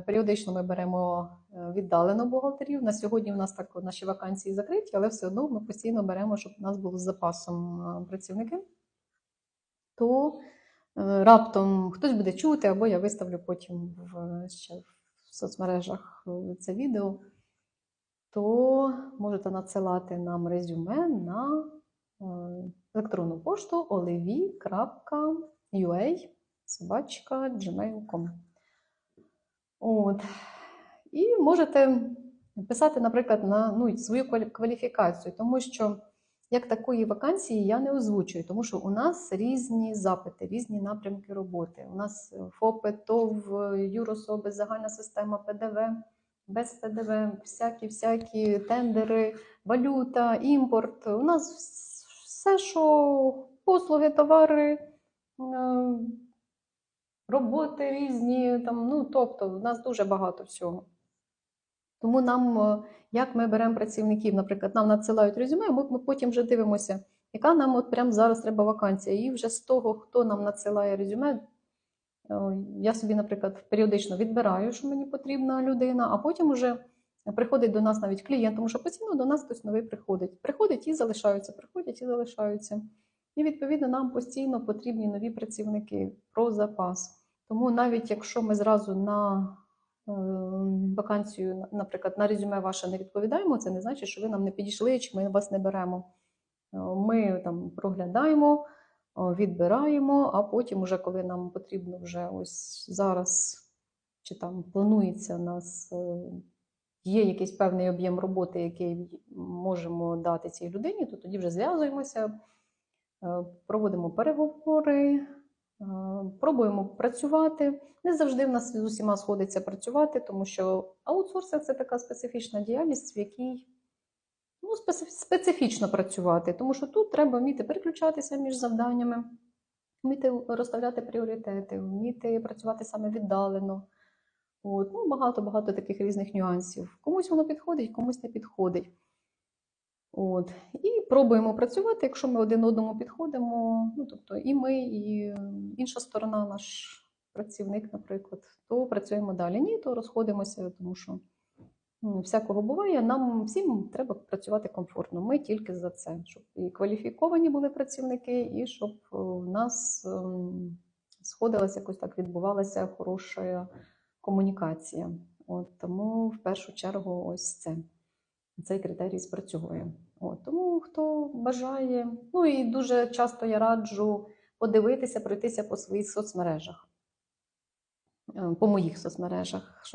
Періодично ми беремо е, віддалено бухгалтерів. На сьогодні у нас так наші вакансії закриті, але все одно ми постійно беремо, щоб у нас було з запасом е, працівники. То е, раптом хтось буде чути, або я виставлю потім в, ще в соцмережах це відео, то можете надсилати нам резюме на електронну пошту olivi.ua собачка gmail.com. От. І можете писати, наприклад, на ну, свою кваліфікацію, тому що як такої вакансії я не озвучую, тому що у нас різні запити, різні напрямки роботи. У нас ФОПи, ТОВ, юрособи, загальна система ПДВ, без ПДВ, всякі-всякі тендери, валюта, імпорт. У нас все, що послуги, товари. Роботи різні, там, ну, тобто, в нас дуже багато всього. Тому нам, е, як ми беремо працівників, наприклад, нам надсилають резюме, ми, ми потім вже дивимося, яка нам от прямо зараз треба вакансія. І вже з того, хто нам надсилає резюме, е, я собі, наприклад, періодично відбираю, що мені потрібна людина, а потім вже приходить до нас навіть клієнт, тому що постійно до нас хтось новий приходить. Приходить і залишаються, приходять і залишаються. І відповідно нам постійно потрібні нові працівники про запас. Тому навіть якщо ми зразу на е, вакансію, наприклад, на резюме ваше не відповідаємо, це не значить, що ви нам не підійшли, чи ми вас не беремо. Е, Ми там проглядаємо, е, відбираємо, а потім, уже коли нам потрібно вже ось зараз, чи там планується у нас. Є якийсь певний об'єм роботи, який можемо дати цій людині, то тоді вже зв'язуємося, проводимо переговори, е, пробуємо працювати. Не завжди в нас з усіма сходиться працювати, тому що аутсорсинг це така специфічна діяльність, в якій ну, специфічно працювати, тому що тут треба вміти переключатися між завданнями, вміти розставляти пріоритети, вміти працювати саме віддалено. От, ну, багато-багато таких різних нюансів. Комусь воно підходить, комусь не підходить. От. І пробуємо працювати, якщо ми один одному підходимо, ну тобто і ми, і інша сторона, наш працівник, наприклад, то працюємо далі. Ні, то розходимося, тому що ну, всякого буває. Нам всім треба працювати комфортно. Ми тільки за це, щоб і кваліфіковані були працівники, і щоб е, в нас ем, сходилася якось так відбувалася хороша комунікація. От тому в першу чергу ось це цей критерій спрацьовує. От, тому хто бажає, ну і дуже часто я раджу подивитися, пройтися по своїх соцмережах, е, по моїх соцмережах,